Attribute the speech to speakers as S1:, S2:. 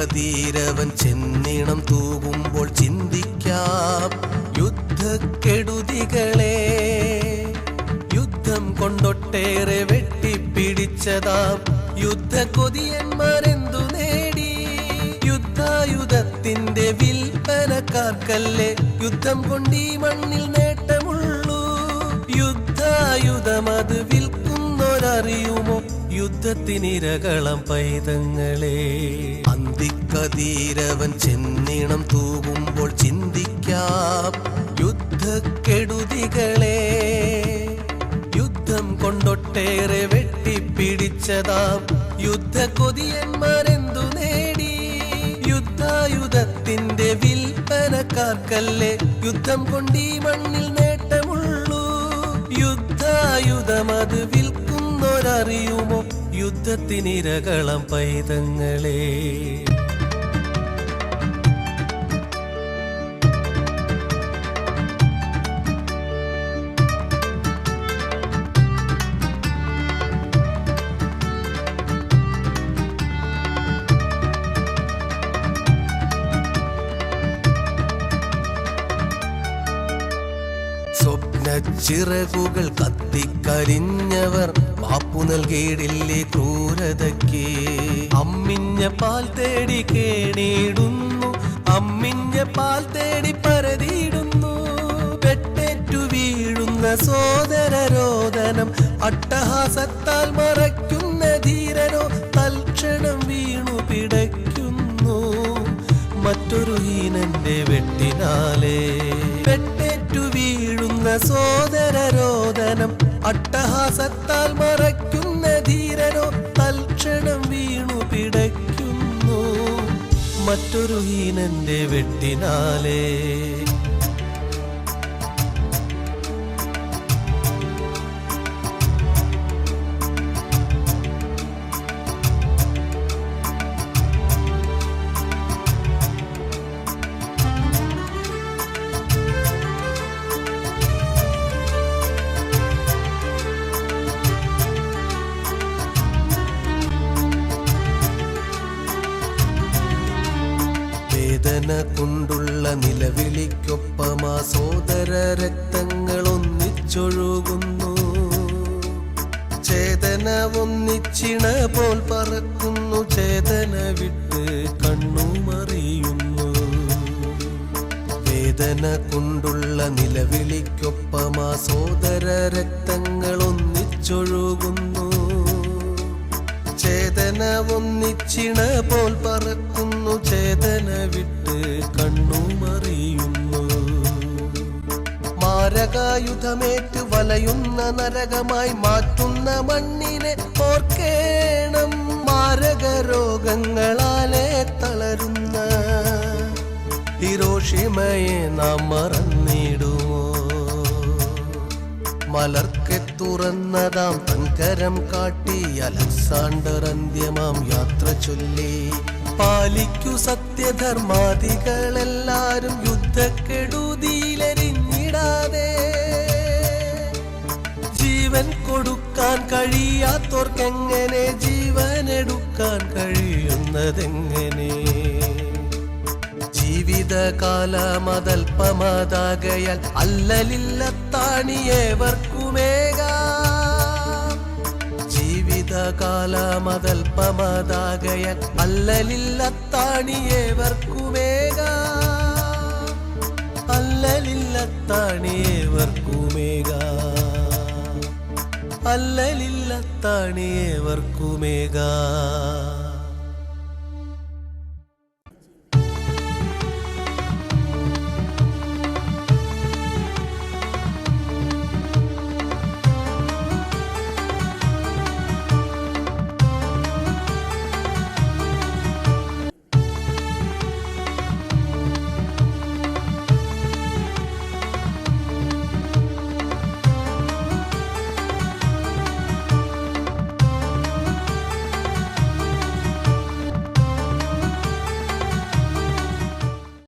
S1: അന്തിക്കതീരവൻ ചെന്നിണം തൂകുമ്പോൾ ചിന്തിക്കാം. യുദ്ധക്കെടുതികളെ യുദ്ധം കൊണ്ടൊട്ടേറെ വെട്ടിപ്പിടിച്ചതാം. യുദ്ധ കൊതിയന്മാരെന്തു നേടി? യുദ്ധായുധത്തിന്റെ വിൽപ്പനക്കാർക്കല്ലേ യുദ്ധം കൊണ്ടീ മണ്ണിൽ നേട്ടമുള്ളൂ. യുദ്ധായുധം അത് വിൽക്കുന്നവരറിയുമോ യുദ്ധത്തിനിരകളം പൈതങ്ങളെ. അന്തിക്കതീരവൻ ചെന്നിണം തൂകുമ്പോൾ ചിന്തിക്കാം യുദ്ധക്കെടുതികളെ. യുദ്ധം കൊണ്ടൊട്ടേറെ വെട്ടിപ്പിടിച്ചതാം യുദ്ധ കൊതിയന്മാരെന്തു നേടി. യുദ്ധായുധത്തിന്റെ വിൽപ്പനക്കാർക്കല്ലേ യുദ്ധം കൊണ്ടീ മണ്ണിൽ നേട്ടമുള്ളൂ. യുദ്ധായുധം അത് വിൽക്കുന്നവരറിയുമോ യുദ്ധത്തിനിരകളം പൈതങ്ങളെ. സ്വപ്നച്ചിറകുകൾ കത്തിക്കരിഞ്ഞവർ മാപ്പു നൽകിയിടില്ലേ ക്രൂരതയ്ക്ക്. അമ്മിഞ്ഞ പാൽ തേടി കേണിയിടുന്നു. അമ്മിഞ്ഞ പാൽ തേടി പരതിയിടുന്നു. പെട്ടേറ്റു വീഴുന്ന സോദരരോദനം അട്ടഹാസത്താൽ മറയ്ക്കുന്ന ധീരനോ തൽക്ഷണം വീണു പിടയ്ക്കുന്നു. മറ്റൊരു ഹീനന്റെ വെട്ടിനാലേ. പെട്ടേറ്റു വീഴുന്ന സോദരരോദനം മറ്റൊരു ഹീനന്റെ വെട്ടിനാലേ. വേദന കൊണ്ടുള്ള നിലവിളിക്കൊപ്പമാ സോദര രക്തങ്ങൾ ഒന്നിച്ചൊഴുകുന്നു ചേതന ഒന്നിച്ചിണ പോൽ പറക്കുന്നു ചേതന വിട്ട് കണ്ണുമറിയുന്നു. വേദന കൊണ്ടുള്ള നിലവിളിക്കൊപ്പമാ സോദര രക്തങ്ങൾ ഒന്നിച്ചൊഴുകുന്നു ചേതന ഒന്നിച്ചിണ പോൽ പറക്കുന്നു ചേതന വിട്ട് കണ്ണുമറിയുന്നു. മാരകായുധമേറ്റ് വലയുന്ന നരകമായി മാറ്റുന്ന മണ്ണിനെ ഓർക്കേണം. മാരക രോഗങ്ങളാലെ തളരുന്ന ഹിരോഷിമയെ നാം മറന്നിടുമോ മലർക്കെ തുറന്നതാം തൻകരം കാട്ടി അലക്സാണ്ടർ അന്ത്യമാം യാത്ര ചൊല്ലി. പാലിക്കു സത്യധർമാദികളെല്ലാരും യുദ്ധക്കെടുതിയിലെരിഞ്ഞിടാതെ. ജീവൻ കൊടുക്കാൻ കഴിയാത്തോർക്കെങ്ങനെ ജീവനെടുക്കാൻ കഴിയുന്നതെങ്ങനെ? അല്ലലില്ല അല്ലലില്ലത്താണിയേവർക്കുമേകാം ജീവിതകാലമതൽപമതാകയാൽ അല്ലലില്ലത്താണിയേവർക്കുമേക. അല്ലലില്ലത്താണിയേവർക്കുമേക. അല്ലലില്ലത്താണിയേവർക്കുമേകാം.